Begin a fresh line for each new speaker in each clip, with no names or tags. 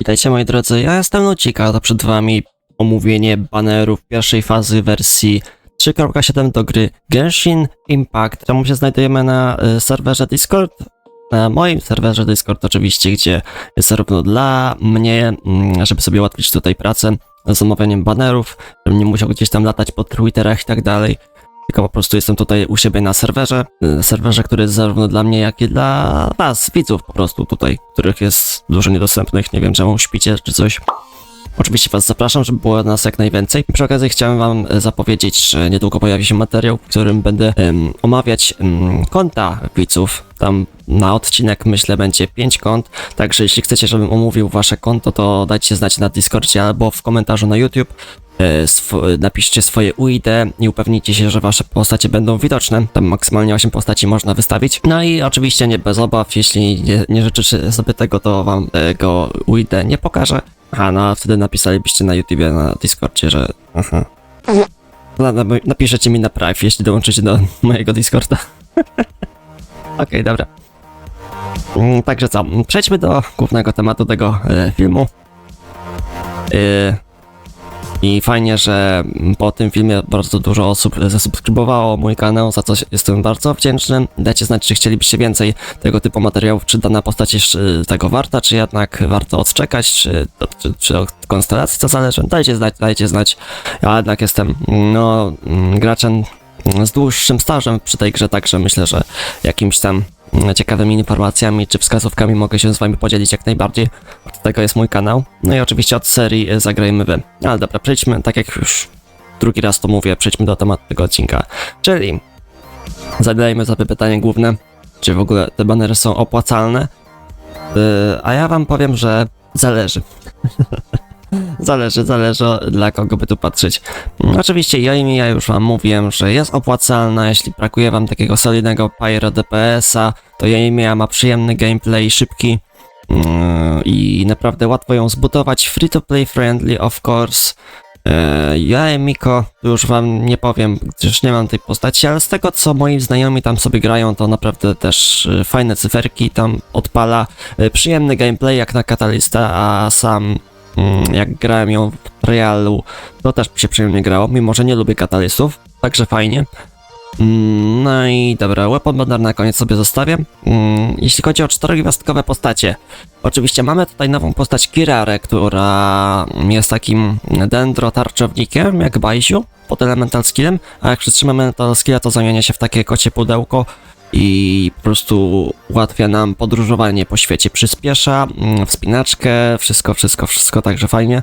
Witajcie moi drodzy, ja jestem Lucika, to przed wami omówienie banerów pierwszej fazy wersji 3.7 do gry Genshin Impact, którą się znajdujemy na y, serwerze Discord, na moim serwerze Discord oczywiście, gdzie jest zarówno dla mnie, mm, żeby sobie ułatwić tutaj pracę z omawianiem banerów, żebym nie musiał gdzieś tam latać po Twitterach i tak dalej, tylko po prostu jestem tutaj u siebie na serwerze, y, serwerze, który jest zarówno dla mnie, jak i dla was, widzów po prostu tutaj, których jest dużo niedostępnych, nie wiem czemu śpicie czy coś. Oczywiście was zapraszam, żeby było nas jak najwięcej. Przy okazji chciałem wam e, zapowiedzieć, że niedługo pojawi się materiał, w którym będę em, omawiać em, konta widzów. Tam na odcinek myślę będzie 5 kont, także jeśli chcecie, żebym omówił wasze konto, to dajcie znać na Discordzie albo w komentarzu na YouTube. E, napiszcie swoje UID i upewnijcie się, że wasze postacie będą widoczne. Tam maksymalnie 8 postaci można wystawić. No i oczywiście nie bez obaw, jeśli nie, nie życzycie sobie tego, to wam tego UID nie pokażę. A no, wtedy napisalibyście na YouTubie, na Discordzie, że... Aha. Napiszecie mi na prive, jeśli dołączycie do mojego Discorda. Okej, dobra. Mm, Także co, przejdźmy do głównego tematu tego e, filmu. E, I fajnie, że po tym filmie bardzo dużo osób zasubskrybowało mój kanał, za co jestem bardzo wdzięczny. Dajcie znać, czy chcielibyście więcej tego typu materiałów, czy dana postać jest e, tego warta, czy jednak warto odczekać, czy, czy, czy od konstelacji, to zależy. Dajcie znać, dajcie znać. Ja jednak jestem, no, mm, graczem z dłuższym stażem przy tej grze, także myślę, że jakimś tam ciekawymi informacjami czy wskazówkami mogę się z wami podzielić jak najbardziej. Od tego jest mój kanał. No i oczywiście od serii y, Zagrajmy Wy. Ale dobra, przejdźmy, tak jak już drugi raz to mówię, przejdźmy do tematu tego odcinka. Czyli zadajmy sobie pytanie główne, czy w ogóle te banery są opłacalne? Yy, a ja wam powiem, że zależy. Zależy, zależy dla kogo by tu patrzeć. Mm, Oczywiście ja i ja już wam mówiłem, że jest opłacalna, jeśli brakuje wam takiego solidnego Pyro DPS-a, to ja ma przyjemny gameplay, szybki mm, i naprawdę łatwo ją zbudować, free to play friendly of course. E, Ja Miko, już wam nie powiem, gdyż nie mam tej postaci, ale z tego co moi znajomi tam sobie grają, to naprawdę też e, fajne cyferki tam odpala, e, przyjemny gameplay jak na Katalista, a sam jak grałem ją w Realu, to też się przyjemnie grało, mimo że nie lubię katalistów, także fajnie. Mm, No i dobra, weapon banner na koniec sobie zostawię. Mm, Jeśli chodzi o czterogwiazdkowe postacie, oczywiście mamy tutaj nową postać Kirare, która jest takim dendrotarczownikiem, jak Bajsiu, pod elemental skillem, a jak przytrzymamy elemental skilla, to zamienia się w takie kocie pudełko i po prostu ułatwia nam podróżowanie po świecie, przyspiesza, mm, wspinaczkę, wszystko, wszystko, wszystko, także fajnie.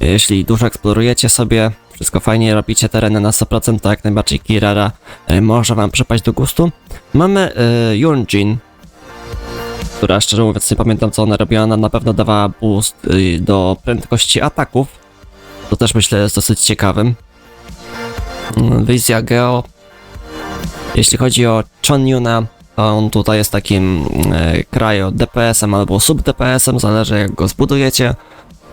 Jeśli dużo eksplorujecie sobie, wszystko fajnie, robicie tereny na 100%, to jak najbardziej Kirara e, może wam przypaść do gustu. Mamy e, Yunjin, która szczerze mówiąc nie pamiętam co ona robiła, ona na pewno dawała boost y, do prędkości ataków. To też myślę jest dosyć ciekawym. Mm, Wizja Geo. Jeśli chodzi o Chonyuna, on tutaj jest takim e, krajo DPS-em albo sub DPS-em, zależy jak go zbudujecie.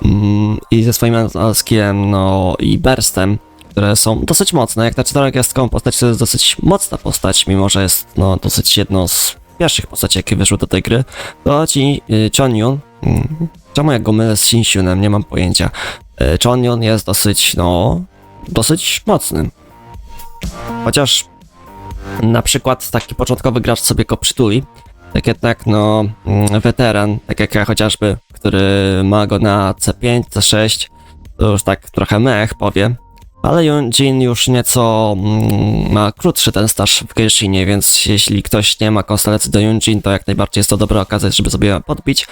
Mm, I ze swoim skillem, no i burstem, które są dosyć mocne. Jak na czterogwiazdkową postać to jest dosyć mocna postać, mimo że jest no dosyć jedną z pierwszych postaci, jakie wyszły do tej gry. To ci y, Chonyun, mm, czemu ja go mylę z Shinsunem, nie mam pojęcia. Y, jest dosyć, no, dosyć mocny. Chociaż na przykład taki początkowy gracz sobie go przytuli, tak jednak no mm, weteran, tak jak ja chociażby, który ma go na C5, C6, to już tak trochę mech powie, ale Jin już nieco mm, ma krótszy ten staż w Genshinie, więc jeśli ktoś nie ma konstelacji do Yunjin, to jak najbardziej jest to dobra okazja, żeby sobie podbić,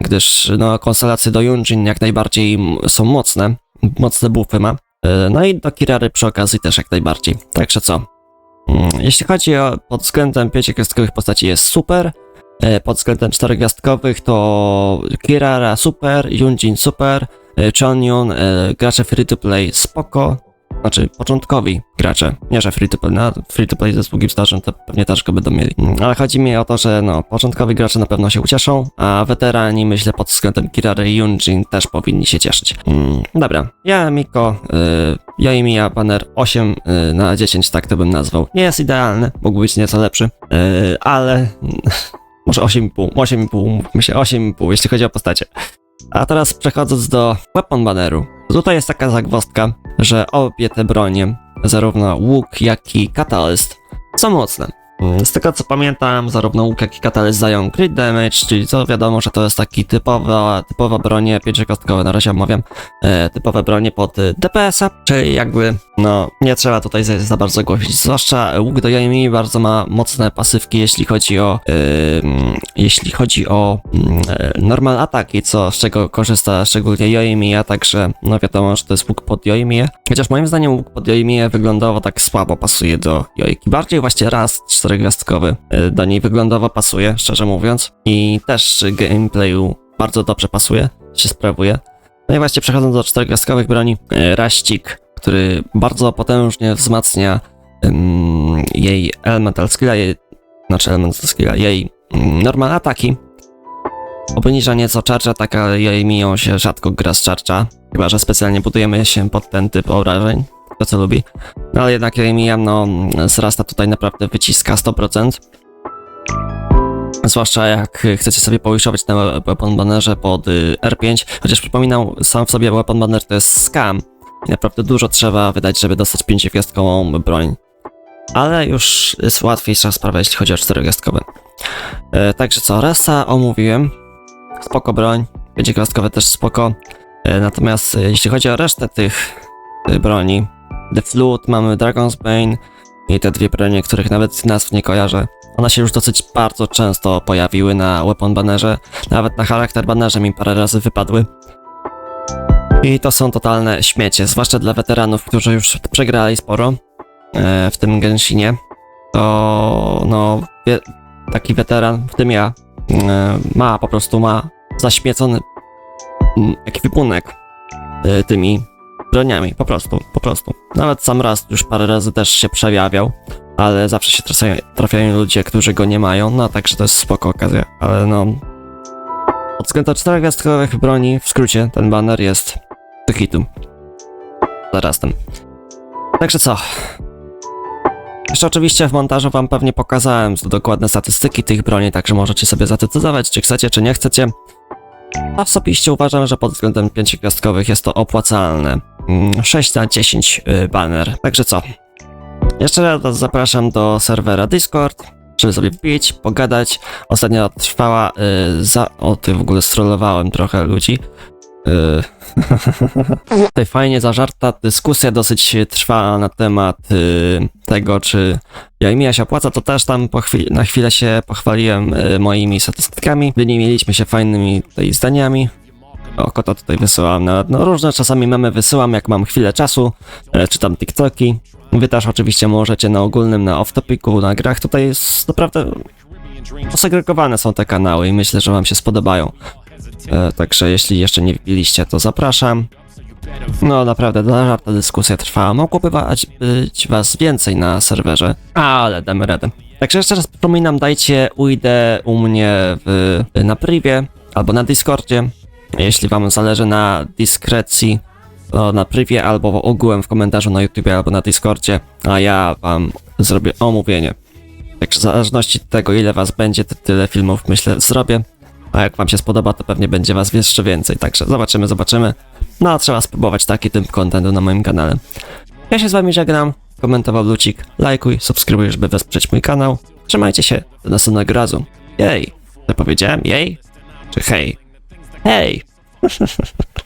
gdyż no konstelacje do Yunjin jak najbardziej są mocne, mocne buffy ma. E, No i do Kirary przy okazji też jak najbardziej. Także co? Mm, Jeśli chodzi o pod względem pięciogwiazdkowych postaci jest super, e, pod względem czterogwiazdkowych to Kirara super, Yunjin super, e, Chonyun, e, gracze free to play spoko, znaczy początkowi gracze, nie że free to play, na free to play ze długim stażem to pewnie go będą mieli, Mm, ale chodzi mi o to, że no, początkowi gracze na pewno się ucieszą, a weterani myślę pod względem Kirary i Yunjin też powinni się cieszyć. Mm, dobra, ja Miko, y, ja i Mia banner 8 y, na 10, tak to bym nazwał. Nie jest idealny, mógł być nieco lepszy, y, ale może 8,5, 8,5, mówmy się 8,5, jeśli chodzi o postacie. A teraz przechodząc do weapon banneru. Tutaj jest taka zagwozdka, że obie te bronie, zarówno łuk, jak i katalyst, są mocne. Mm, Z tego co pamiętam, zarówno łuk, jak i katalyst dają crit damage, czyli to wiadomo, że to jest taki typowa, typowa bronie, pięciokostkowe na razie omawiam, e, typowe bronie pod e, DPS-a, czyli jakby, no, nie trzeba tutaj za, za bardzo głosić, zwłaszcza łuk do Yoimi bardzo ma mocne pasywki, jeśli chodzi o, e, mm, jeśli chodzi o mm, e, normal ataki, co, z czego korzysta szczególnie Yoimi, a także, no wiadomo, że to jest łuk pod Yoimi, chociaż moim zdaniem łuk pod Yoimi wyglądowo tak słabo pasuje do Yoiki, bardziej właśnie raz czterogwiazdkowy e, do niej wyglądowo pasuje, szczerze mówiąc, i też gameplayu bardzo dobrze pasuje, się sprawuje. No i właśnie przechodząc do czterogwiazdkowych broni, e, Raścik, który bardzo potężnie wzmacnia ym, jej elemental skilla, jej, znaczy elemental skilla, jej mm, normal ataki. Obniża nieco charge'a, tak ale jej miją się rzadko gra z charge'a, chyba że specjalnie budujemy się pod ten typ obrażeń, to co lubi. No ale jednak mija, no, zrasta tutaj naprawdę wyciska 100%. Zwłaszcza jak chcecie sobie powiszować na weapon bannerze pod y, R5, chociaż przypominam, sam w sobie weapon banner to jest scam i naprawdę dużo trzeba wydać, żeby dostać pięciogwiazdkową broń. Ale już jest łatwiejsza sprawa, jeśli chodzi o czterogwiazdkowe. E, także co, resta omówiłem. Spoko broń, pięciogwiazdkowe też spoko. E, natomiast e, jeśli chodzi o resztę tych y, broni, The Flute, mamy Dragon's Bane i te dwie bronie, których nawet nazw nie kojarzę. One się już dosyć bardzo często pojawiły na weapon bannerze, nawet na charakter bannerze mi parę razy wypadły. I to są totalne śmiecie, zwłaszcza dla weteranów, którzy już przegrali sporo e, w tym Genshinie. To no, wie, taki weteran, w tym ja, e, ma po prostu ma zaśmiecony mm, ekwipunek e, tymi broniami, po prostu, po prostu. Nawet sam raz już parę razy też się przejawiał, ale zawsze się trafiają, trafiają ludzie, którzy go nie mają, no także to jest spoko okazja, ale no... Od względu czterogwiazdkowych broni, w skrócie, ten banner jest do hitu. Zaraz ten. Także co? Jeszcze oczywiście w montażu wam pewnie pokazałem dokładne statystyki tych broni, także możecie sobie zadecydować, czy chcecie, czy nie chcecie. Osobiście uważam, że pod względem pięciogwiazdkowych jest to opłacalne. Mm, 6 na 10 y, banner. Także co? Jeszcze raz zapraszam do serwera Discord, żeby sobie wbić, pogadać. Ostatnio trwała y, za... O, ty w ogóle strollowałem trochę ludzi. Y, Tutaj fajnie zażarta dyskusja dosyć trwa na temat y, tego, czy Jajmija się opłaca, to też tam chwili, na chwilę się pochwaliłem y, moimi statystykami. Wymieniliśmy się fajnymi tutaj zdaniami. O, kota tutaj wysyłam nawet. No różne czasami memy wysyłam, jak mam chwilę czasu, e, czytam TikToki. Wy też oczywiście możecie na ogólnym, na off-topicu, na grach. Tutaj jest naprawdę posegregowane są te kanały i myślę, że wam się spodobają. E, także jeśli jeszcze nie wbiliście, to zapraszam. No naprawdę, ta dyskusja trwa. Mogłoby być was więcej na serwerze, ale damy radę. Także jeszcze raz przypominam, dajcie ujdę u mnie w, na privie albo na Discordzie. Jeśli wam zależy na dyskrecji, to na privie albo ogółem w komentarzu na YouTube albo na Discordzie, a ja wam zrobię omówienie. Także w zależności od tego, ile was będzie, tyle filmów myślę zrobię. A jak wam się spodoba, to pewnie będzie was jeszcze więcej. Także zobaczymy, zobaczymy. No a trzeba spróbować taki typ kontentu na moim kanale. Ja się z wami żegnam. Komentował Lucik, lajkuj, subskrybuj, żeby wesprzeć mój kanał. Trzymajcie się, do następnego razu. Jej! Co powiedziałem? Jej? Czy hej? Hej!